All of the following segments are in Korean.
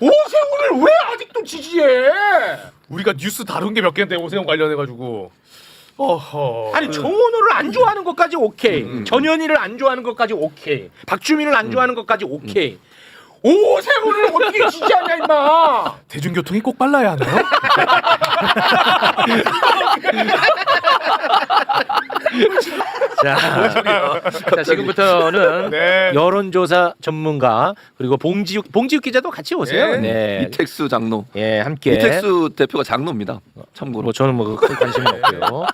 오세훈을 왜 아직도 지지해? 우리가 뉴스 다룬 게 몇 개인데 오세훈 관련해 가지고. 어허. 아니 정원호를 안 좋아하는 것까지 오케이. 전현희를 안 좋아하는 것까지 오케이. 박주민을 안 좋아하는 것까지 오케이. 오세훈을 어떻게 지지하냐 임마. 대중교통이 꼭 빨라야 하나요? 자, 자 지금부터는 네. 여론조사 전문가 그리고 봉지욱 봉지욱 기자도 같이 오세요. 네. 네. 이택수 장로. 예, 함께. 이택수 대표가 장로입니다. 참고로. 뭐 저는 뭐큰 관심이 없고요.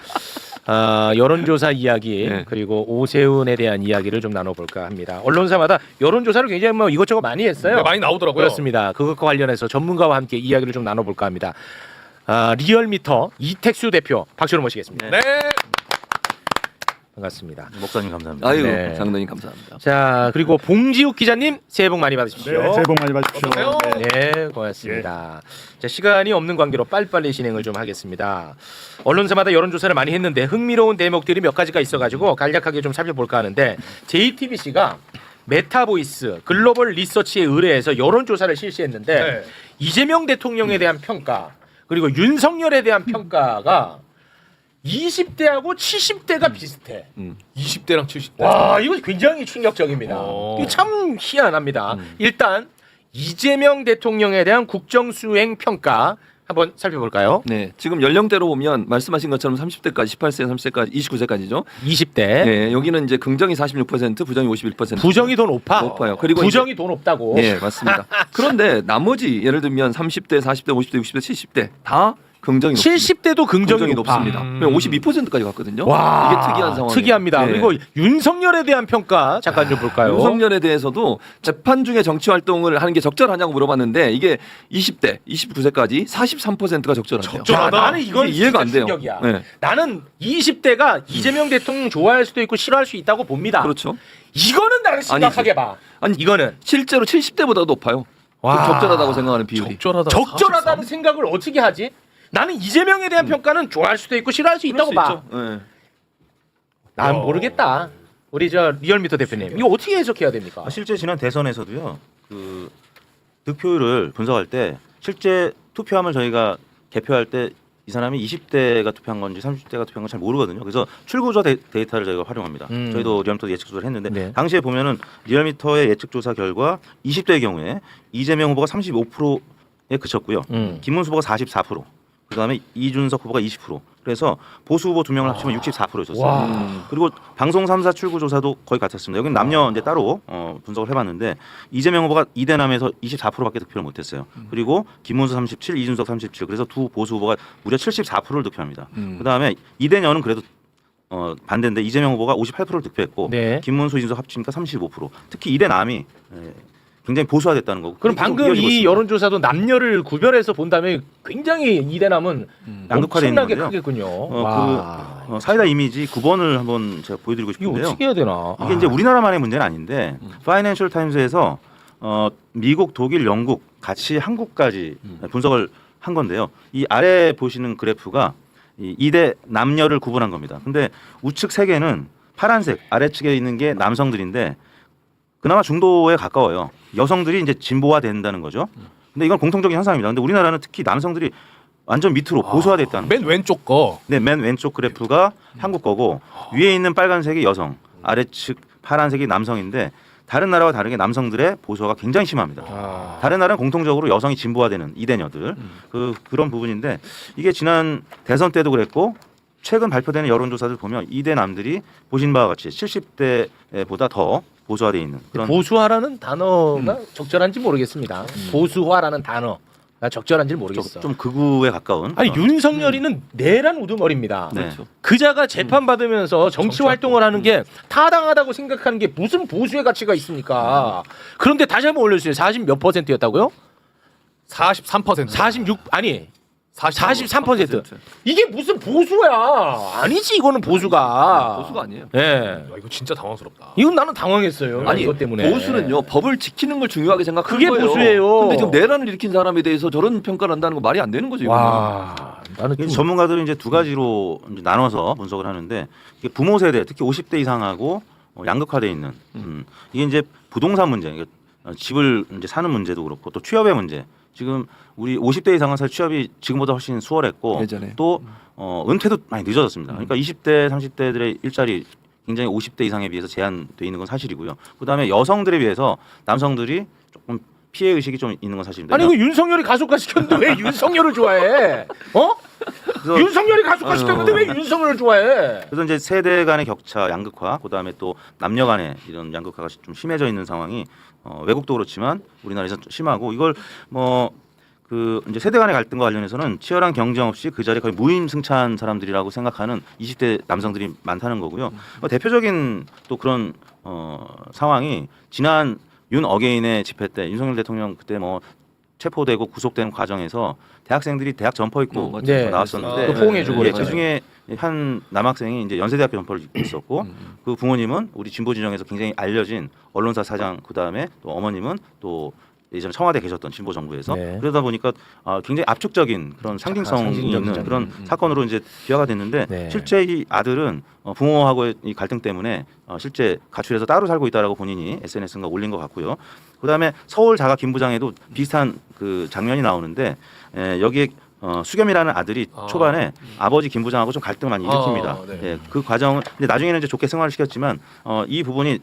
아, 여론조사 이야기 네. 그리고 오세훈에 대한 이야기를 좀 나눠볼까 합니다. 언론사마다 여론조사를 굉장히 뭐 이것저것 많이 했어요. 네, 많이 나오더라고요. 그렇습니다. 그것과 관련해서 전문가와 함께 이야기를 좀 나눠볼까 합니다. 아, 리얼미터 이택수 대표 박수로 모시겠습니다. 네. 반갑습니다. 목사님 감사합니다. 아유 네. 장로님 감사합니다. 자 그리고 봉지욱 기자님 새해 복 많이 받으십시오. 네, 새해 복 많이 받으십시오. 네. 네, 고맙습니다. 자, 시간이 없는 관계로 빨리빨리 진행을 좀 하겠습니다. 언론사마다 여론 조사를 많이 했는데 흥미로운 대목들이 몇 가지가 있어가지고 간략하게 좀 살펴볼까 하는데 JTBC가 메타보이스 글로벌 리서치에 의뢰해서 여론 조사를 실시했는데 네. 이재명 대통령에 대한 평가 그리고 윤석열에 대한 평가가 20대하고 70대가 비슷해. 20대랑 70대. 와 이거 굉장히 충격적입니다. 어. 이거 참 희한합니다. 일단 이재명 대통령에 대한 국정 수행 평가 한번 살펴볼까요? 네, 지금 연령대로 보면 말씀하신 것처럼 30대까지 18세, 30세까지 29세까지죠. 20대 네, 여기는 이제 긍정이 46%, 부정이 51%. 부정이 더 높아. 높아요. 그리고 부정이 더 높다고. 네, 맞습니다. 그런데 나머지 예를 들면 30대, 40대, 50대, 60대, 70대 다 긍정이 높습니다. 70대도 긍정이, 긍정이 높아. 높습니다. 음. 52%까지 갔거든요. 와 이게 특이한 상황. 특이합니다. 그리고 윤석열에 대한 평가 잠깐 좀 볼까요? 윤석열에 대해서도 재판 중에 정치 활동을 하는 게 적절하냐고 물어봤는데 이게 20대, 29세까지 43%가 적절하대요. 자, 적절하다. 나는 이건 이게 이해가 안 돼요. 충격이야. 네. 나는 20대가 이재명 대통령 좋아할 수도 있고 싫어할 수 있다고 봅니다. 그렇죠. 이거는 나는 심각하게 봐. 아니 이거는 실제로 70대보다 높아요. 와. 적절하다고 생각하는 비율이. 적절하다. 적절하다는 생각을 어떻게 하지? 나는 이재명에 대한 평가는 좋아할 수도 있고 싫어할 수 있다고 봐. 네. 난 어. 모르겠다. 우리 저 리얼미터 대표님 이거 어떻게 해석해야 됩니까? 아, 실제 지난 대선에서도요. 그 득표율을 분석할 때 실제 투표함을 저희가 개표할 때 이 사람이 20대가 투표한 건지 30대가 투표한 건지 잘 모르거든요. 그래서 출구조 데, 데이터를 저희가 활용합니다. 음. 저희도 리얼미터 예측 조사를 했는데 네. 당시에 보면은 리얼미터의 예측 조사 결과 20대의 경우에 이재명 후보가 35%에 그쳤고요. 음. 김문수 후보가 44%. 그다음에 이준석 후보가 20%. 그래서 보수 후보 두 명을 합치면 64%였었어요. 와. 음. 그리고 방송 3사 출구 조사도 거의 같았습니다. 여기는 남녀 이제 따로 어, 분석을 해봤는데 이재명 후보가 이대남에서 24%밖에 득표를 못했어요. 그리고 김문수 37, 이준석 37. 그래서 두 보수 후보가 무려 74%를 득표합니다. 그다음에 이대녀는 그래도 어, 반대인데 이재명 후보가 58%를 득표했고 네. 김문수, 이준석 합치니까 35%. 특히 이대남이 예, 굉장히 보수화됐다는 거고. 그럼 방금 이. 여론조사도 남녀를 구별해서 본다면 굉장히 이대남은 양극화돼 있는 엄청나게 건데요. 크겠군요. 어, 와. 그 어, 사이다 이미지 9번을 한번 제가 보여드리고 이거 싶은데요. 어떻게 해야 되나? 이게 아. 이제 우리나라만의 문제는 아닌데 파이낸셜 타임스에서 어, 미국, 독일, 영국 같이 한국까지 분석을 한 건데요. 이 아래 보시는 그래프가 이 이대 남녀를 구분한 겁니다. 근데 우측 세 개는 파란색 아래측에 있는 게 남성들인데 그나마 중도에 가까워요. 여성들이 이제 진보화 된다는 거죠. 근데 이건 공통적인 현상입니다. 근데 우리나라는 특히 남성들이 완전 밑으로 보수화돼 있다는 맨 왼쪽 거. 네, 맨 왼쪽 그래프가 한국 거고 위에 있는 빨간색이 여성, 아래측 파란색이 남성인데 다른 나라와 다르게 남성들의 보수화가 굉장히 심합니다. 아. 다른 나라는 공통적으로 여성이 진보화되는 이대녀들 그 그런 부분인데 이게 지난 대선 때도 그랬고 최근 발표되는 여론조사들 보면 이대 남들이 보신 바와 같이 70대보다 더 보수화돼 있는 그런 보수화라는 단어가 적절한지 모르겠습니다. 보수화라는 단어가 적절한지 모르겠어. 좀, 좀 극우에 가까운 아니 그런- 윤석열이는 내란 우두머리입니다. 네. 그렇죠. 그자가 재판 받으면서 정치 활동을 하는 게 타당하다고 생각하는 게 무슨 보수의 가치가 있습니까? 그런데 다시 한번 올려주세요. 40 몇 퍼센트였다고요? 43%. 46 아니 43%. 43%. 이게 무슨 보수야? 아니지 이거는 보수가. 보수가 아니에요. 예. 야, 이거 진짜 당황스럽다. 이건 나는 당황했어요. 아니 이것 때문에. 보수는요 법을 지키는 걸 중요하게 생각하는 그게 거예요. 보수예요. 근데 지금 내란을 일으킨 사람에 대해서 저런 평가를 한다는 거 말이 안 되는 거죠. 이거는. 와, 나는 좀 전문가들은 이제 두 가지로 이제 나눠서 분석을 하는데 이게 부모 세대 특히 50대 이상하고 어, 양극화돼 있는 음. 이게 이제 부동산 문제 이게 어, 집을 이제 사는 문제도 그렇고 또 취업의 문제. 지금 우리 50대 이상은 사실 취업이 지금보다 훨씬 수월했고 예전에. 또 어, 은퇴도 많이 늦어졌습니다. 그러니까 20대, 30대들의 일자리 굉장히 50대 이상에 비해서 제한돼 있는 건 사실이고요. 그다음에 여성들에 비해서 남성들이 조금 피해 의식이 좀 있는 건 사실입니다. 아니 그 윤석열이 가속화 시켰는데 왜 윤석열을 좋아해? 어? 그래서- 윤석열이 가속화 시켰는데 왜 윤석열을 좋아해? 그래서 이제 세대 간의 격차 양극화, 그다음에 또 남녀 간의 이런 양극화가 좀 심해져 있는 상황이 어, 외국도 그렇지만 우리나라에서 좀 심하고 이걸 뭐 그 이제 세대 간의 갈등과 관련해서는 치열한 경쟁 없이 그 자리에 거의 무임승차한 사람들이라고 생각하는 20대 남성들이 많다는 거고요. 어, 대표적인 또 그런 어, 상황이 지난 윤 어게인의 집회 때 윤석열 대통령 그때 뭐 체포되고 구속되는 과정에서 대학생들이 대학 점퍼 입고 어, 맞죠. 네. 나왔었는데 그 포옹해주고 예. 그 중에 한 남학생이 이제 연세대학교 점퍼를 입고 있었고 그 부모님은 우리 진보 진영에서 굉장히 알려진 언론사 사장 그 다음에 또 어머님은 또 예전에 청와대 계셨던 진보 정부에서 네. 그러다 보니까 아, 굉장히 압축적인 그런 상징성이 상징적이죠. 있는 그런 사건으로 이제 비화가 됐는데 네. 실제 이 아들은 어, 부모하고의 이 갈등 때문에 어, 실제 가출해서 따로 살고 있다라고 본인이 SNS인가 올린 것 같고요. 그다음에 서울 자가 김 부장에도 비슷한 그 장면이 나오는데 에, 여기에 어, 수겸이라는 아들이 아. 초반에 아버지 김 부장하고 좀 갈등을 많이 일으킵니다. 아, 네. 예, 그 과정은 근데 나중에는 이제 좋게 생활을 시켰지만 어, 이 부분이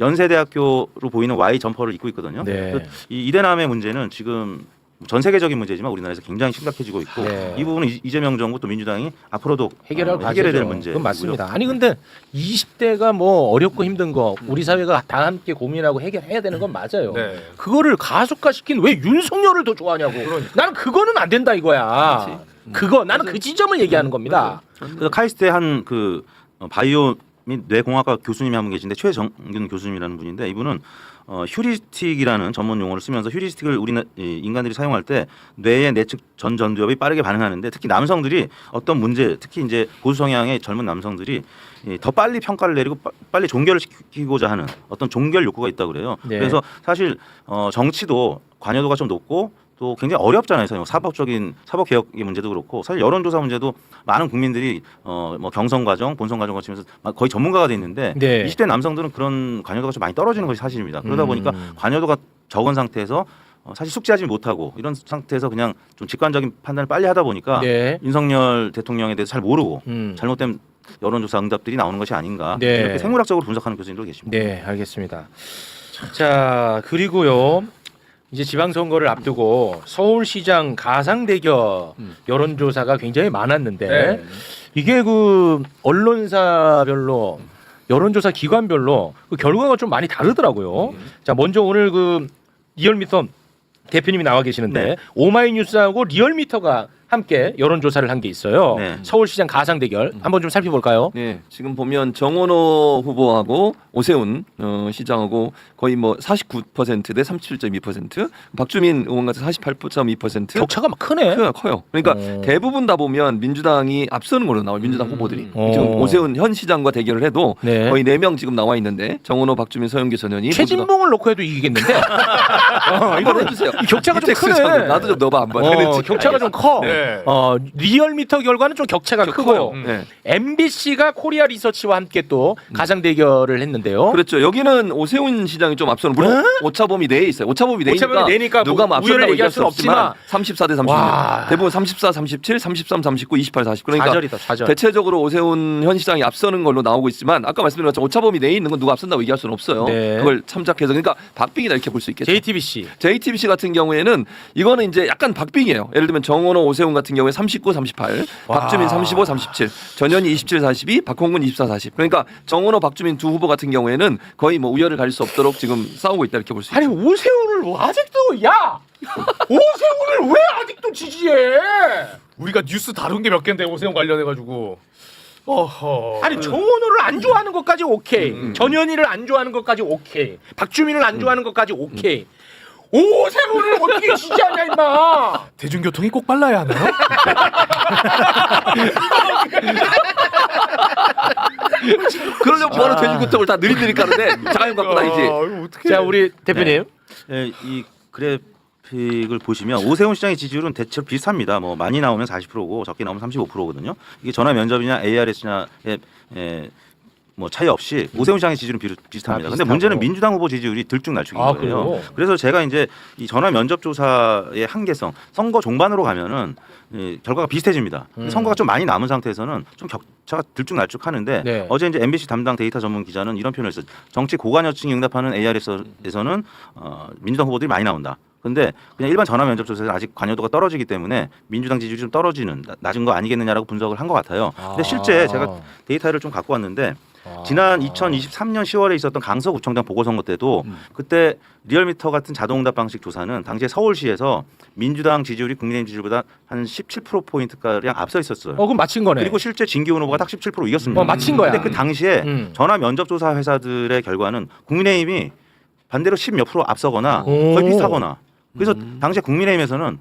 연세대학교로 보이는 Y 점퍼를 입고 있거든요. 네. 그래서 이 이대남의 문제는 지금 전 세계적인 문제지만 우리나라에서 굉장히 심각해지고 있고 네. 이 부분은 이- 이재명 정부 또 민주당이 앞으로도 해결할 어, 해결해야 될. 문제. 그건 맞습니다. 아니 근데 20대가 뭐 어렵고 힘든 거 우리 사회가 다 함께 고민하고 해결해야 되는 건 맞아요. 네. 그거를 가속화 시킨 왜 윤석열을 더 좋아하냐고. 나는 그거는 안 된다 이거야. 그거 나는 그 지점을 얘기하는 겁니다. 그래서 카이스트의 한그 바이오 및 뇌공학과 교수님이 한 분 계신데 최정균 교수님이라는 분인데 이분은 어, 휴리스틱이라는 전문 용어를 쓰면서 휴리스틱을 우리 인간들이 사용할 때 뇌의 내측 전 전두엽이 빠르게 반응하는데 특히 남성들이 어떤 문제 특히 이제 보수 성향의 젊은 남성들이 이, 더 빨리 평가를 내리고 빠- 빨리 종결을 시키고자 하는 어떤 종결 욕구가 있다 그래요. 네. 그래서 사실 어, 정치도 관여도가 좀 높고 또 굉장히 어렵잖아요. 사실 뭐 사법적인 사법 개혁의 문제도 그렇고 사실 여론조사 문제도 많은 국민들이 어 뭐 경선 과정, 본선 과정 거치면서 막 거의 전문가가 돼 있는데 네. 20대 남성들은 그런 관여도가 좀 많이 떨어지는 것이 사실입니다. 그러다 음. 보니까 관여도가 적은 상태에서 어, 사실 숙지하지 못하고 이런 상태에서 그냥 좀 직관적인 판단을 빨리 하다 보니까 네. 윤석열 대통령에 대해서 잘 모르고 음. 잘못된 여론조사 응답들이 나오는 것이 아닌가 네. 이렇게 생물학적으로 분석하는 교수님도 계십니다. 네, 알겠습니다. 자, 그리고요. 이제 지방선거를 앞두고 서울시장 가상대결 여론조사가 굉장히 많았는데 네. 이게 그 언론사별로 여론조사 기관별로 그 결과가 좀 많이 다르더라고요. 자, 먼저 오늘 그 리얼미터 대표님이 나와 계시는데 네. 오마이뉴스하고 리얼미터가 함께 여론조사를 한 게 있어요. 네. 서울시장 가상 대결 한번 좀 살펴볼까요? 네, 지금 보면 정원호 후보하고 오세훈 어, 시장하고 거의 뭐 49%대 37.2%, 박주민 의원 같은 48.2%. 격차가 막 크네. 커요, 커요. 그러니까 어. 대부분 다 보면 민주당이 앞서는 걸로 나와요. 민주당 음. 후보들이 어. 지금 오세훈 현 시장과 대결을 해도 네. 거의 네명 지금 나와 있는데 정원호, 박주민, 서영교 전 의원이 최진봉을 놓고 해도 이기겠는데. 어, 한번 해주세요. 이 격차가 좀 이택수 크네. 전 의원, 나도 좀 넣어봐 한번. 어. 격차가 좀 커. 네. 어, 리얼미터 결과는 좀 격차가 크고요. 음. 네. MBC가 코리아 리서치와 함께 또 가상 대결을 했는데요. 그렇죠. 여기는 오세훈 시장이 좀 앞서는 물론 오차범위 내에 있어요. 오차범위 내니까, 오차범위 내니까 누가 뭐뭐 앞선다고 우열을 얘기할 수는 없지만 34 대 36. 와. 대부분 34, 37, 33, 39, 28, 40. 그러니까 좌절이다, 좌절. 대체적으로 오세훈 현 시장이 앞서는 걸로 나오고 있지만 아까 말씀드린 것처럼 오차범위 내에 있는 건 누가 앞선다고 얘기할 수는 없어요. 네. 그걸 참작해서 그러니까 박빙이다 이렇게 볼 수 있겠죠. JTBC. JTBC 같은 경우에는 이거는 이제 약간 박빙이에요. 예를 들면 정원호, 오세훈 같은 경우에 39, 38, 와. 박주민 35, 37, 전현희 27, 42, 박홍근 24, 40. 그러니까 정원호, 박주민 두 후보 같은 경우에는 거의 뭐 우열을 가릴 수 없도록 지금 싸우고 있다 이렇게 볼 수 있죠. 아니 오세훈을 뭐 아직도 야 오세훈을 왜 아직도 지지해? 우리가 뉴스 다룬 게 몇 개인데 오세훈 관련해 가지고. 어허. 아니 정원호를 안 좋아하는 것까지 오케이. 전현희를 안 좋아하는 것까지 오케이. 박주민을 안 좋아하는 것까지 오케이. 오세훈을 어떻게 지지하냐 임마. 대중교통이 꼭 빨라야 하나요? 그러려고 바로 돼지고통을 다 느릿느릿 가는데 자연 갖고 다니지. 아, 어떻게? 자 우리 대표님. 예, 이 그래픽을 보시면 오세훈 시장의 지지율은 대체로 비슷합니다. 뭐 많이 나오면 40%고 적게 나오면 35%거든요. 이게 전화 면접이냐 ARS냐의 예, 뭐 차이 없이 오세훈 시장의 지지율은 비, 비슷합니다. 아, 근데. 문제는 민주당 후보 지지율이 들쭉날쭉인 아, 거예요. 그래요? 그래서 제가 이제 이 전화 면접 조사의 한계성, 선거 종반으로 가면은 이 결과가 비슷해집니다. 음. 선거가 좀 많이 남은 상태에서는 좀 격차가 들쭉날쭉하는데 네. 어제 이제 MBC 담당 데이터 전문 기자는 이런 표현을 했어요. 정치 고관여층이 응답하는 AR에서는 어, 민주당 후보들이 많이 나온다. 근데 그냥 일반 전화 면접 조사에서 아직 관여도가 떨어지기 때문에 민주당 지지율이 좀 떨어지는 나- 낮은 거 아니겠느냐라고 분석을 한 것 같아요. 근데 실제 제가 데이터를 좀 갖고 왔는데 아. 지난 2023년 10월에 있었던 강서구청장 보궐선거 때도 음. 그때 리얼미터 같은 자동응답 방식 조사는 당시에 서울시에서 민주당 지지율이 국민의힘 지지율보다 한 17% 포인트 가량 앞서 있었어요. 어 그럼 맞힌 거네. 그리고 실제 진기훈 후보가 딱 17% 이겼습니다. 어, 맞힌 거야. 근데 그 당시에 음. 전화 면접 조사 회사들의 결과는 국민의힘이 반대로 10몇 프로 앞서거나 오. 거의 비슷하거나 그래서 음. 당시에 국민의힘에서는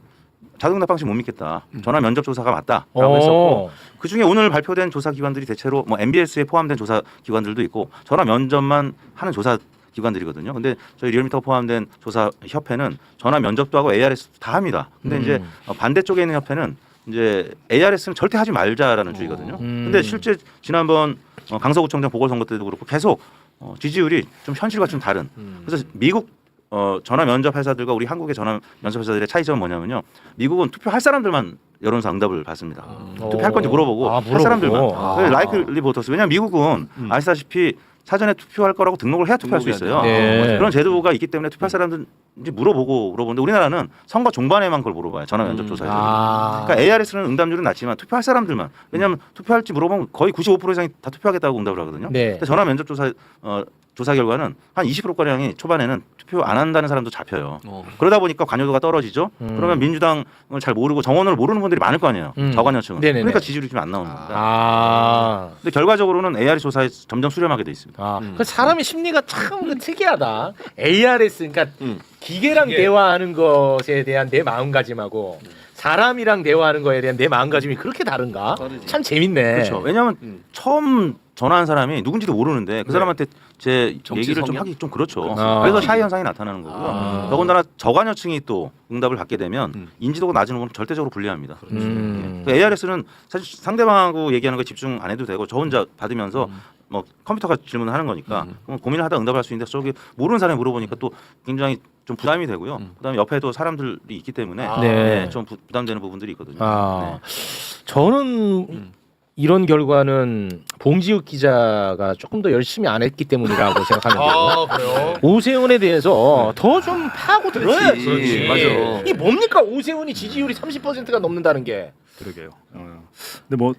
자동응답 방식 못 믿겠다. 전화 면접 조사가 맞다라고 어. 했었고 그 중에 오늘 발표된 조사 기관들이 대체로 뭐 MBS에 포함된 조사 기관들도 있고 전화 면접만 하는 조사 기관들이거든요. 근데 저희 리얼미터 포함된 조사 협회는 전화 면접도 하고 ARS 다 합니다. 근데 음. 이제 어, 반대쪽에 있는 협회는 이제 ARS는 절대 하지 말자라는 주의거든요. 음. 근데 실제 지난번 어, 강서구청장 보궐선거 때도 그렇고 계속 어, 지지율이 좀 현실과 좀 다른. 음. 그래서 미국 어, 전화 면접 회사들과 우리 한국의 전화 면접 회사들의 차이점은 뭐냐면요. 미국은 투표할 사람들만 여론조사 응답을 받습니다. 투표할 건지 물어보고 아, 할 물어보고. 사람들만. 아. 그 라이클리 보터스. 왜냐하면 미국은 음. 아시다시피 사전에 투표할 거라고 등록을 해야 투표할 수 있어요. 네. 그런 제도가 있기 때문에 투표할 사람들인지 물어보고 물어보는데 우리나라는 선거 종반에만 그걸 물어봐요. 전화 면접 음. 조사에서. 아. 그러니까 ARS는 응답률은 낮지만 투표할 사람들만 왜냐하면 투표할지 물어보면 거의 95% 이상이 다 투표하겠다고 응답을 하거든요. 네. 근데 전화 면접 조사 어, 조사 결과는 한 20% 가량이 초반에는 투표 안 한다는 사람도 잡혀요. 어. 그러다 보니까 관여도가 떨어지죠. 음. 그러면 민주당을 잘 모르고 정원을 모르는 분들이 많을 거 아니에요. 음. 저관여층은. 네네네. 그러니까 지지율이 좀 안 나오는 겁니다. 아. 근데 결과적으로는 AR 조사에 점점 수렴하게 돼 있습니다. 아, 음. 그 사람의 심리가 참 그 특이하다. ARS 그러니까 음. 기계랑 기계. 대화하는 것에 대한 내 마음가짐하고 사람이랑 대화하는 거에 대한 내 마음가짐이 그렇게 다른가? 다르지. 참 재밌네. 그렇죠. 왜냐하면 음. 처음 전화한 사람이 누군지도 모르는데 그 네. 사람한테 제 정치 얘기를 좀 성향? 하기 좀 그렇죠. 아. 그래서 샤이 현상이 나타나는 거고요. 아. 더군다나 저관여층이 또 응답을 받게 되면 음. 인지도가 낮은 후보는 절대적으로 불리합니다. 음. 그 ARS는 사실 상대방하고 얘기하는 거 집중 안 해도 되고 저 혼자 받으면서 음. 뭐 컴퓨터가 질문을 하는 거니까 음. 그럼 고민을 하다 응답할 수 있는데 저기 모르는 사람이 물어보니까 또 굉장히 좀 부담이 되고요. 음. 그다음에 옆에도 사람들이 있기 때문에 아. 네. 좀 부, 부담되는 부분들이 있거든요. 아, 네. 저는 음. 이런 결과는 봉지욱 기자가 조금 더 열심히 안 했기 때문이라고 생각하는데 아 그래요? 오세훈에 대해서 더 좀 파고 들어야지. 그렇지. 맞아. 이 뭡니까 오세훈이 지지율이 30%가 넘는다는 게. 그러게요. 어. 근데 뭐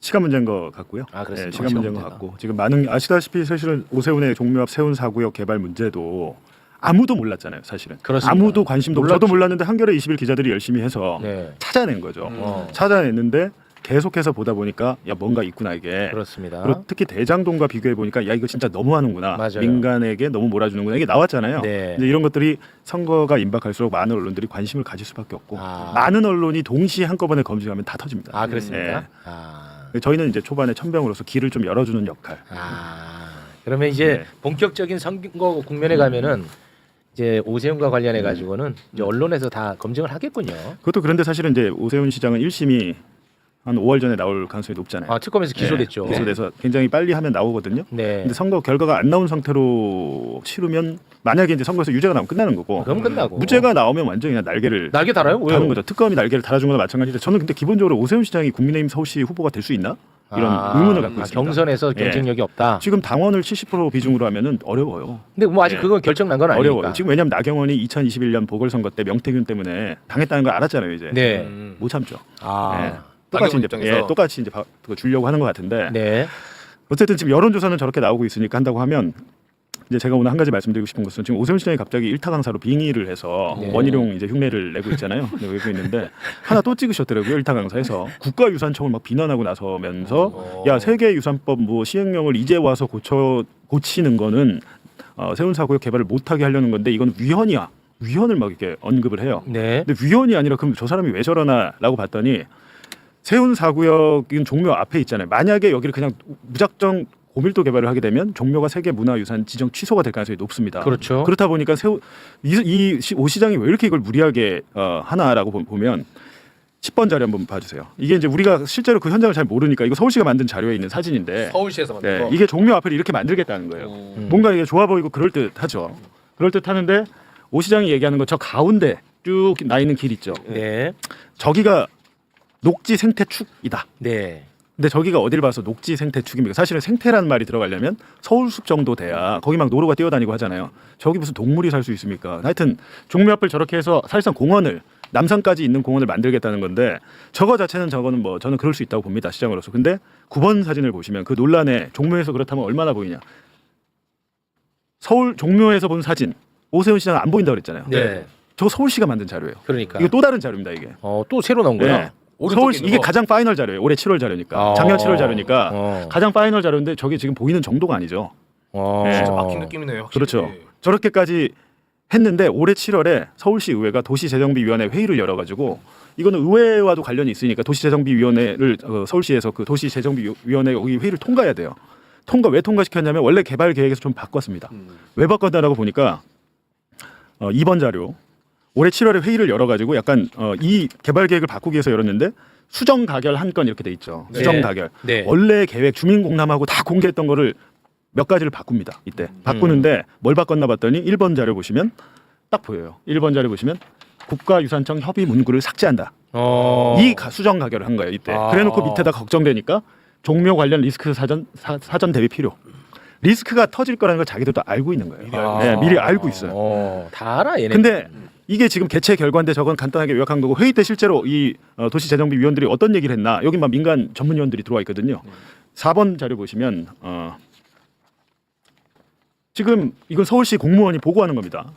시간 문제인 것 같고요. 아, 그렇습니다. 네, 시간 시간 문제인 것 문제다. 같고 지금 많은 아시다시피 사실은 오세훈의 종묘 앞 세운 사구역 개발 문제도 아무도 몰랐잖아요, 사실은. 그렇습니다. 아무도 관심도 없고 저도. 몰랐는데 한겨레 20일 기자들이 열심히 해서 네. 찾아낸 거죠. 어. 찾아냈는데 계속해서 보다 보니까 야 뭔가 있구나 이게. 그렇습니다. 그리고 특히 대장동과 비교해 보니까 야 이거 진짜 너무하는구나. 맞아요. 민간에게 너무 몰아주는구나 이게 나왔잖아요. 네. 근데 이런 것들이 선거가 임박할수록 많은 언론들이 관심을 가질 수밖에 없고 아. 많은 언론이 동시에 한꺼번에 검증하면 다 터집니다. 아 그렇습니까? 네. 아. 저희는 이제 초반에 천병으로서 길을 좀 열어주는 역할. 아. 그러면 이제 네. 본격적인 선거 국면에 가면은 이제 오세훈과 관련해 가지고는 이제 언론에서 다 검증을 하겠군요. 그것도 그런데 사실은 이제 오세훈 시장은 1심이 한 5월 전에 나올 가능성이 높잖아요. 아 특검에서 기소됐죠. 네, 기소돼서 굉장히 빨리 하면 나오거든요. 네. 근데 선거 결과가 안 나온 상태로 치르면 만약에 이제 선거에서 유죄가 나오면 끝나는 거고 그럼 끝나고. 무죄가 나오면 완전히 그냥 날개를 날개 달아요? 왜요? 다는 거죠. 특검이 날개를 달아준 거나 마찬가지인데 저는 근데 기본적으로 오세훈 시장이 국민의힘 서울시 후보가 될 수 있나 이런 아, 의문을 갖고 아, 있습니다. 경선에서 예. 경쟁력이 없다. 지금 당원을 70% 비중으로 하면은 어려워요. 근데 뭐 아직 예. 그건 결정 난 건 아니니까. 어려워요. 지금 왜냐하면 나경원이 2021년 보궐선거 때 명태균 때문에 당했다는 걸 알았잖아요. 이제 네. 음. 못 참죠. 아. 네. 똑같이 이제 입장에서. 예, 똑같이 이제 바- 그거 주려고 하는 것 같은데 네. 어쨌든 지금 여론조사는 저렇게 나오고 있으니까 한다고 하면 이제 제가 오늘 한 가지 말씀드리고 싶은 것은 지금 오세훈 시장이 갑자기 일타 강사로 빙의를 해서 네. 원희룡 이제 흉내를 내고 있잖아요. 네, 내고 있는데 하나 또 찍으셨더라고요. 일타 강사에서 국가유산청을 막 비난하고 나서면서 어. 야 세계유산법 뭐 시행령을 이제 와서 고쳐 고치는 거는 어, 세운 사고역 개발을 못하게 하려는 건데 이건 위헌이야. 위헌을 막 이렇게 언급을 해요. 네. 근데 위헌이 아니라 그럼 저 사람이 왜 저러나라고 봤더니 세운 사구역인 종묘 앞에 있잖아요. 만약에 여기를 그냥 무작정 고밀도 개발을 하게 되면 종묘가 세계 문화유산 지정 취소가 될 가능성이 높습니다. 그렇죠. 그렇다 보니까 세우 이오 시장이 왜 이렇게 이걸 무리하게 어, 하나라고 보- 보면 10번 자료 한번 봐주세요. 이게 이제 우리가 실제로 그 현장을 잘 모르니까 이거 서울시가 만든 자료에 있는 사진인데 서울시에서 만든 네, 거. 이게 종묘 앞을 이렇게 만들겠다는 거예요. 음. 뭔가 이게 좋아 보이고 그럴 듯하죠. 그럴 듯하는데 오 시장이 얘기하는 건저 가운데 쭉 나 있는 길 있죠. 네. 저기가 녹지 생태축이다. 네. 근데 저기가 어딜 봐서 녹지 생태축입니까? 사실은 생태라는 말이 들어가려면 서울숲 정도 돼야 거기 막 노루가 뛰어다니고 하잖아요. 저기 무슨 동물이 살 수 있습니까? 하여튼 종묘 앞을 저렇게 해서 사실상 공원을 남산까지 있는 공원을 만들겠다는 건데 저거 자체는 저거는 뭐 저는 그럴 수 있다고 봅니다 시장으로서. 근데 9번 사진을 보시면 그 논란에 종묘에서 그렇다면 얼마나 보이냐? 서울 종묘에서 본 사진 오세훈 시장은 안 보인다 그랬잖아요. 네. 저 서울시가 만든 자료예요. 그러니까. 이거 또 다른 자료입니다 이게. 어, 또 새로 나온 거야. 네. 서울 이게 거. 가장 파이널 자료예요. 올해 7월 자료니까. 어. 작년 7월 자료니까 어. 가장 파이널 자료인데 저게 지금 보이는 정도가 아니죠. 어. 네. 진짜 막힌 느낌이네요. 확실히. 그렇죠. 저렇게까지 했는데 올해 7월에 서울시 의회가 도시재정비위원회 회의를 열어가지고 이거는 의회와도 관련이 있으니까 도시재정비위원회를 어, 서울시에서 그 도시재정비위원회 여기 회의를 통과해야 돼요. 통과 왜 통과시켰냐면 원래 개발 계획에서 좀 바꿨습니다. 음. 왜 바꿨다라고 보니까 어, 2번 자료 올해 7월에 회의를 열어가지고 약간 어, 이 개발 계획을 바꾸기 위해서 열었는데 수정 가결 한 건 이렇게 돼 있죠. 네. 수정 가결. 네. 원래 계획 주민 공람하고 다 공개했던 거를 몇 가지를 바꿉니다. 이때 바꾸는데 뭘 바꿨나 봤더니 1번 자료 보시면 딱 보여요. 1번 자료 보시면 국가유산청 협의 문구를 삭제한다. 어. 이 가- 수정 가결을 한 거예요 이때. 아. 그래놓고 밑에다 걱정되니까 종묘 관련 리스크 사전 사, 사전 대비 필요. 리스크가 터질 거라는 걸 자기들도 알고 있는 거예요. 미리 알고 네, 있어요. 미리 알고 있어요. 어, 다 알아 얘네. 근데 이게 지금 개최 결과인데 저건 간단하게 요약한 거고 회의 때 실제로 이 어, 도시재정비 위원들이 어떤 얘기를 했나 여기 막 민간 전문 위원들이 들어와 있거든요. 4번 자료 보시면 어, 지금 이건 서울시 공무원이 보고하는 겁니다.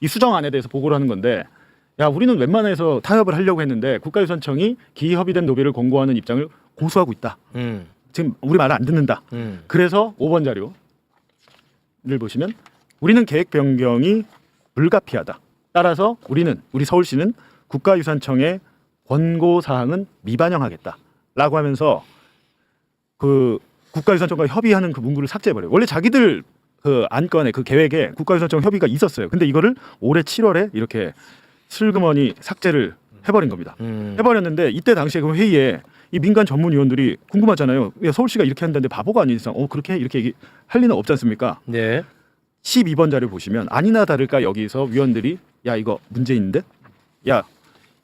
이 수정안에 대해서 보고를 하는 건데 야 우리는 웬만해서 타협을 하려고 했는데 국가유산청이 기협의된 노비를 권고하는 입장을 고수하고 있다. 음. 지금 우리 말을 안 듣는다. 음. 그래서 5번 자료를 보시면 우리는 계획 변경이 불가피하다. 따라서 우리는 우리 서울시는 국가유산청의 권고 사항은 미반영하겠다라고 하면서 그 국가유산청과 협의하는 그 문구를 삭제해버려요. 원래 자기들 그 안건에 그 계획에 국가유산청 협의가 있었어요. 근데 이거를 올해 7월에 이렇게 슬그머니 삭제를 해버린 겁니다. 음. 해버렸는데 이때 당시에 그 회의에 이 민간 전문위원들이 궁금하잖아요. 야, 서울시가 이렇게 한다는데 바보가 아닌 이상 어 그렇게 해? 이렇게 얘기 할 리는 없지 않습니까? 네. 12번 자료 보시면 아니나 다를까 여기서 위원들이 야 이거 문제 있는데 야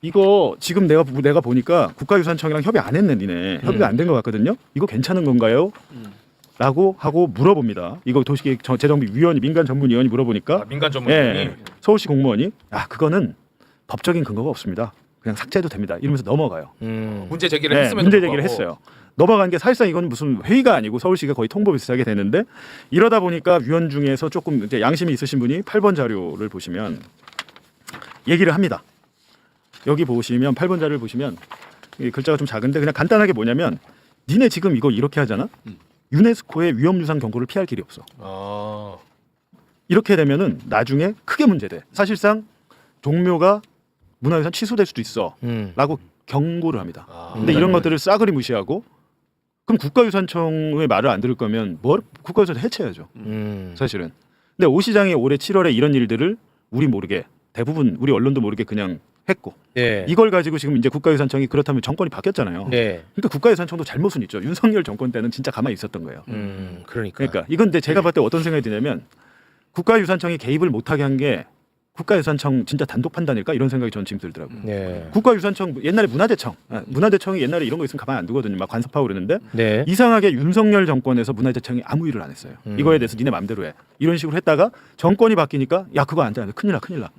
이거 지금 내가 내가 보니까 국가유산청이랑 협의 안 했네 니네. 협의가 안 된 것 같거든요? 이거 괜찮은 건가요? 라고 하고 물어봅니다. 이거 도시계획 저- 재정비 위원이 민간 전문위원이 물어보니까. 아, 민간 전문가이? 예, 서울시 공무원이. 아 그거는 법적인 근거가 없습니다. 그냥 삭제해도 됩니다. 이러면서 넘어가요. 음. 문제 제기를 네, 했으면 문제 제기를 했어요. 넘어간 게 사실상 이건 무슨 회의가 아니고 서울시가 거의 통보 비슷하게 되는데 이러다 보니까 위원 중에서 조금 이제 양심이 있으신 분이 8번 자료를 보시면 얘기를 합니다. 여기 보시면 8번 자료를 보시면 이 글자가 좀 작은데 그냥 간단하게 뭐냐면 니네 지금 이거 이렇게 하잖아. 유네스코의 위험유산 경고를 피할 길이 없어. 아, 이렇게 되면은 나중에 크게 문제돼. 사실상 종묘가 문화유산 취소될 수도 있어. 음. 라고 경고를 합니다. 아. 근데 이런 것들을 싸그리 무시하고 그럼 국가유산청의 말을 안 들을 거면 뭘 국가유산 해체해야죠. 음. 사실은. 근데 오 시장이 올해 7월에 이런 일들을 우리 모르게 대부분 우리 언론도 모르게 그냥 했고 네. 이걸 가지고 지금 이제 국가유산청이 그렇다면 정권이 바뀌었잖아요. 네. 그러니까 국가유산청도 잘못은 있죠. 윤석열 정권 때는 진짜 가만히 있었던 거예요. 음. 그러니까. 그러니까 이건 근데 제가 봤을 때 어떤 생각이 드냐면 국가유산청이 개입을 못하게 한 게 국가유산청 진짜 단독 판단일까 이런 생각이 저는 지금 들더라고요. 네. 국가유산청 옛날에 문화재청 아, 문화재청이 옛날에 이런 거 있으면 가만 안 두거든요 막 관섭하고 그러는데 네. 이상하게 윤석열 정권에서 문화재청이 아무 일을 안 했어요 음. 이거에 대해서 니네 마음대로 해 이런 식으로 했다가 정권이 바뀌니까 야 그거 안 돼 안 돼 큰일 나 큰일 나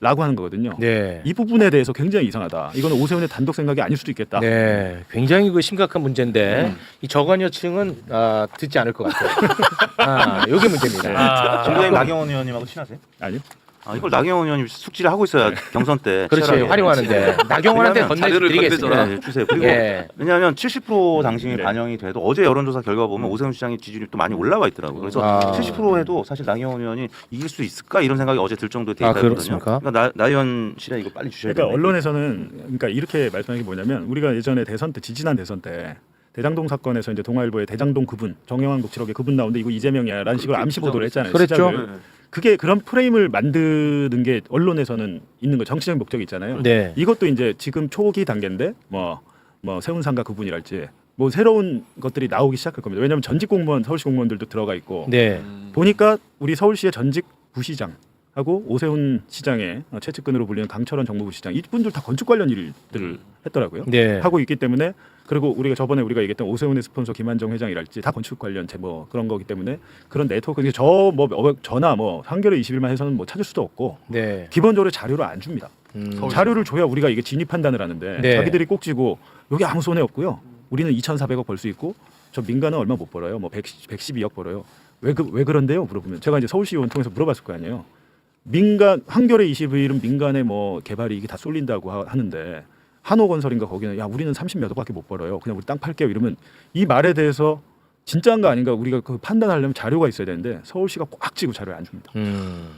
라고 하는 거거든요. 네. 이 부분에 대해서 굉장히 이상하다. 이거는 오세훈의 단독 생각이 아닐 수도 있겠다. 네, 굉장히 그 심각한 문제인데 이 저관여층은 아, 듣지 않을 것 같아요. 아, 이게 문제입니다. 아, 정부님 나경원 의원님하고 친하세요? 아니요 아 이걸 나경원 의원님 숙지를 하고 있어야 경선 때 그렇지 치열하게. 활용하는데 나경원한테 왜냐면 자료를 건네드리겠습니다. 네, 주세요. 그리고 예. 왜냐하면 70% 당신이 네. 반영이 돼도 어제 여론조사 결과 보면 오세훈 시장의 지지율이 또 많이 올라와 있더라고요. 그래서 아. 70%에도 사실 나경원 의원이 이길 수 있을까 이런 생각이 어제 들 정도의 아, 데이터거든요. 그렇습니까? 그러니까 나, 나 의원 씨랑 이거 빨리 주셔야 그러니까 돼요. 언론에서는 그러니까 이렇게 말씀하는 게 뭐냐면 우리가 예전에 대선 때 지지난 대선 때 대장동 사건에서 이제 동아일보에 대장동 그분 정영환 녹취록에 그분 나오는데 이거 이재명이야라는 식으로 암시 보도를 했잖아요 그랬죠. 시작을. 그게 그런 프레임을 만드는 게 언론에서는 있는 거 정치적인 목적이 있잖아요. 네. 이것도 이제 지금 초기 단계인데 뭐 뭐 세운상가 그분이랄지 뭐 새로운 것들이 나오기 시작할 겁니다. 왜냐하면 전직 공무원 서울시 공무원들도 들어가 있고 네. 보니까 우리 서울시의 전직 부시장 하고 오세훈 시장의 어, 최측근으로 불리는 강철원 정무부 시장 이분들 다 건축 관련 일들을 했더라고요. 네. 하고 있기 때문에 그리고 우리가 저번에 우리가 얘기했던 오세훈의 스폰서 김한정 회장이랄지 다 건축 관련 제뭐 그런 거기 때문에 그런 네트워크 저뭐 전화 뭐 한겨레 20일만 해서는 뭐 찾을 수도 없고 네. 기본적으로 자료를 안 줍니다. 음. 자료를 줘야 우리가 이게 진입 판단을 하는데 네. 자기들이 꼭 쥐고 여기 아무 손해 없고요. 우리는 2,400억 벌 수 있고 저 민간은 얼마 못 벌어요. 뭐 100, 112억 벌어요. 왜, 그, 왜 그런데요? 물어보면 제가 이제 서울시 의원 통해서 물어봤을 거 아니에요. 민간 한겨레 21은 민간의 뭐 개발이 이게 다 쏠린다고 하, 하는데 한호건설인가 거기는 야 우리는 30몇 억밖에 못 벌어요. 그냥 우리 땅 팔게요. 이러면 이 말에 대해서 진짜인가 아닌가 우리가 그 판단하려면 자료가 있어야 되는데 서울시가 꽉 쥐고 자료를 안 줍니다. 음.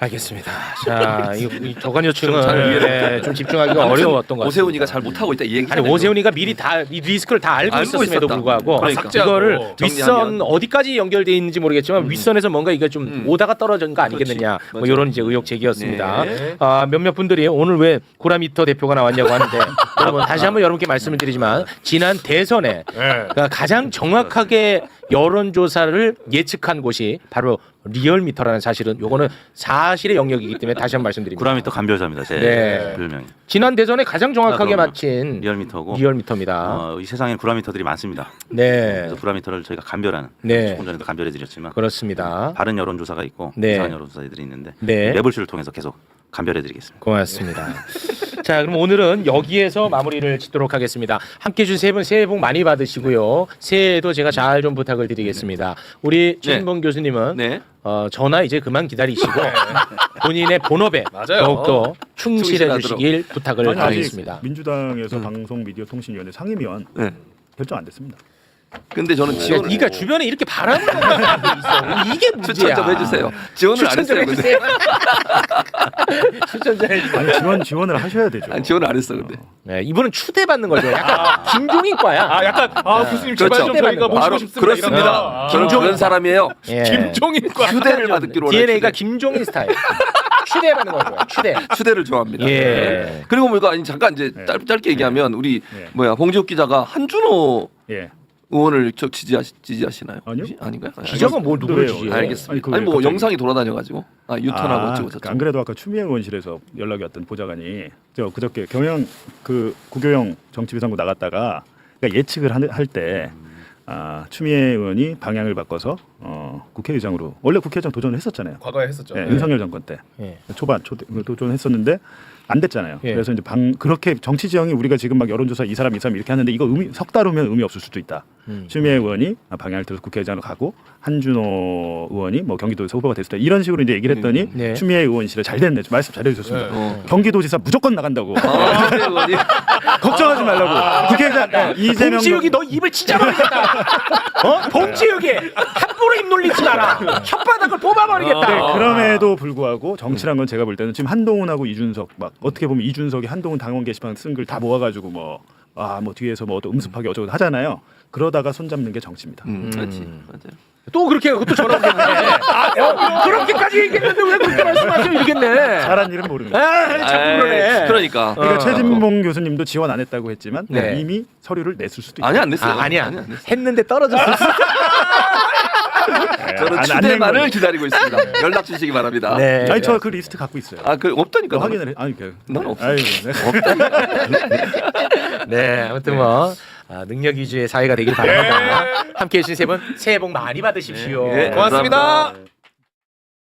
알겠습니다. 자, 이, 이 저간 잘 요청은 이해를 네, 좀 집중하기가 어려웠던 것 같습니다. 오세훈이가 잘 못하고 있다 이 얘기. 아니 오세훈이가 미리 다 이 리스크를 다 알고, 알고 있었음에도 있었다. 불구하고 그러니까. 이거를 삭제하고 윗선 정리하면. 어디까지 연결돼 있는지 모르겠지만 윗선에서 뭔가 이게 좀 음. 오다가 떨어진 거 아니겠느냐. 뭐 맞아. 이런 이제 의혹 제기였습니다. 네. 아, 몇몇 분들이 오늘 왜 구라미터 대표가 나왔냐고 하는데 여러분 다시 한번 여러분께 말씀을 드리지만 지난 대선에 네. 그러니까 가장 정확하게 여론조사를 예측한 곳이 바로 리얼미터라는 사실은 요거는 사실의 영역이기 때문에 다시 한 번 말씀드립니다. 구라미터 간별사입니다. 제 네. 별명이 지난 대선에 가장 정확하게 아, 그럼요. 맞힌 리얼미터고 리얼미터입니다. 어, 이 세상에 구라미터들이 많습니다. 네, 그래서 구라미터를 저희가 간별하는 네. 조금 전에도 간별해 드렸지만 그렇습니다. 다른 여론조사가 있고 네. 이상한 여론조사들이 있는데 네. 매불쇼를 통해서 계속 간별해드리겠습니다. 고맙습니다. 자, 그럼 오늘은 여기에서 마무리를 짓도록 하겠습니다. 함께 해주신 세분 새해 복 많이 받으시고요. 새해에도 제가 잘 좀 부탁을 드리겠습니다. 우리 최진봉 교수님은 네. 어, 전화 이제 그만 기다리시고 본인의 본업에 맞아요. 더욱더 충실해 충실하도록. 주시길 부탁을 아니, 아직 드리겠습니다. 민주당에서 음. 방송미디어통신위원회 상임위원 네. 결정 안 됐습니다. 근데 저는 야, 지원. 네가 주변에 이렇게 바라는 사람이 있어. 이게 문제야. 추천 좀 해주세요. 지원을 안 추천 좀 했어요. 근데. 해주세요. 추천 좀 해주세요. 아니 지원 지원을 하셔야 되죠. 아니, 지원을 안 했어 근데. 네, 이분은 추대받는 거죠. 약간 김종인과야. 아 약간 아 교수님 제발 그렇죠. 좀 저희가 모시고 바로 싶습니다. 그렇습니다. 이런 거. 저는 아, 그런 사람이에요. 예. 김종인과 휴대를 받기로 원해요. DNA가. 김종인 스타일. 추대받는 거죠. 추대. 휴대를 좋아합니다. 예. 네. 그리고 뭐 이거 아니 잠깐 이제 네. 짧, 짧게 얘기하면 우리 네. 뭐야 봉지욱 기자가 한준호 예. 의원을 저 지지하시, 지지하시나요? 아니요. 혹시? 아닌가요? 기자가 뭘 누구를 왜요? 지지해? 알겠습니다. 아니, 아니, 그거 뭐 갑자기- 영상이 돌아다녀가지고 아 유턴하고 아, 어쩌고 그- 저쩌고. 안 그래도 아까 추미애 의원실에서 연락이 왔던 보좌관이 저 그저께 경영 그 구교영 정치비상구 나갔다가 그러니까 예측을 할 때 아, 추미애 의원이 방향을 바꿔서 어, 국회의장으로 원래 국회의장 도전을 했었잖아요. 과거에 했었죠. 예, 네. 윤석열 정권 때 예. 초반 초 도전했었는데 안 됐잖아요. 예. 그래서 이제 방 그렇게 정치 지형이 우리가 지금 막 여론조사 이 사람 이 사람 이렇게 하는데 이거 의미 석 달 후면 의미 없을 수도 있다. 음. 추미애 의원이 방향을 들어서 국회의장으로 가고 한준호 의원이 뭐 경기도에서 후보가 됐을 때 이런 식으로 이제 얘기를 했더니 네. 추미애 의원실에 잘 됐네 말씀 잘해주셨습니다. 네. 어. 경기도지사 무조건 나간다고 아, 의원이 걱정하지 말라고 국회의장 예, 이재명 봉지욱이 너 입을 찢어버리겠다. 어? 봉지욱이 함부로 입 놀리지 마라. 혓바닥을 뽑아버리겠다. 네, 그럼에도 불구하고 정치란 건 제가 볼 때는 지금 한동훈하고 이준석 막 어떻게 보면 이준석이 한동훈 당원 게시판 쓴 글 다 모아가지고 뭐 아 뭐 뒤에서 뭐또 음습하게 어쩌고 하잖아요. 그러다가 손잡는 게 정치입니다. 음, 그렇지 맞아요. 또 그렇게 그것도 전화 오겠네. 어, 그렇게까지 얘기했는데 왜 그렇게 말씀하세요? 이러겠네. 잘한 일은 모릅니다. 아, 자꾸 그러네. 그러니까 그러니까 어. 최진봉 교수님도 지원 안 했다고 했지만 네. 이미 서류를 냈을 수도 있다. 아니 안 냈어요. 아, 아니야. 아니, 안. 했는데 떨어졌어. 저는 추대만을 기다리고 있습니다. 연락 주시기 바랍니다. 네. 아니 저 그 리스트 갖고 있어요. 아 그 없다니까. 그거 확인을 해. 아니 그. 난 없어. 아이고, 네. 네, 아무튼 뭐 아, 능력 위주의 사회가 되길 바랍니다. 함께 해 주신 세 분 새해 복 많이 받으십시오. 예, 고맙습니다. 감사합니다.